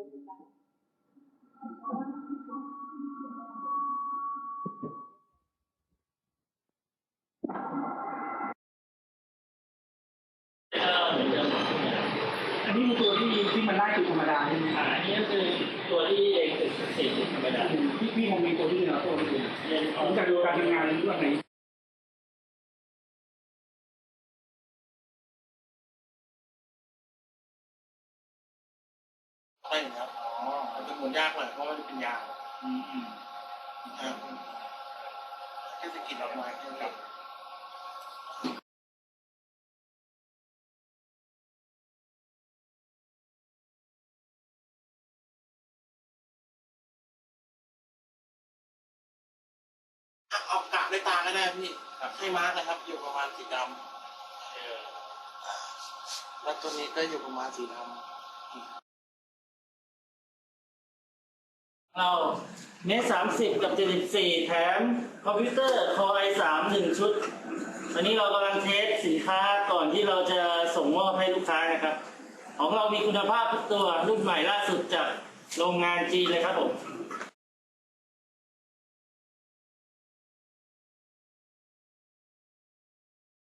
อันนี้คือตัวที่ที่มันได้จุดธรรมดาใช่ไหมอ่าอันนี้ก็คือตัวที่เองถึงสี่สิบธรรมดาพี่พี่คงมีตัวที่เหนือตัวอื่นเรียนผมจะดูการทำงานเรื่องไหน ใช่ครับอ๋อมันจะหมุนยากหน่อยเพราะมันเป็นยางอืมอืมนะครับแค่สะกิดออกมาแค่นี้ครับเอากะด้วยตาก็ได้พี่ให้มาร์กนะครับ อยู่ประมาณสีดำแล้วตัวนี้ก็อยู่ประมาณสีดำ เอาเมตรสามสิบกับเจ็ดสิบสี่แถมคอมพิวเตอร์คอไอสามหนึ่งชุดอันนี้เรากำลังเทสสินค้าก่อนที่เราจะส่งมอบให้ลูกค้านะครับ ของเรามีคุณภาพทุกตัวรุ่นใหม่ล่าสุดจากโรงงานจีนเลยครับผม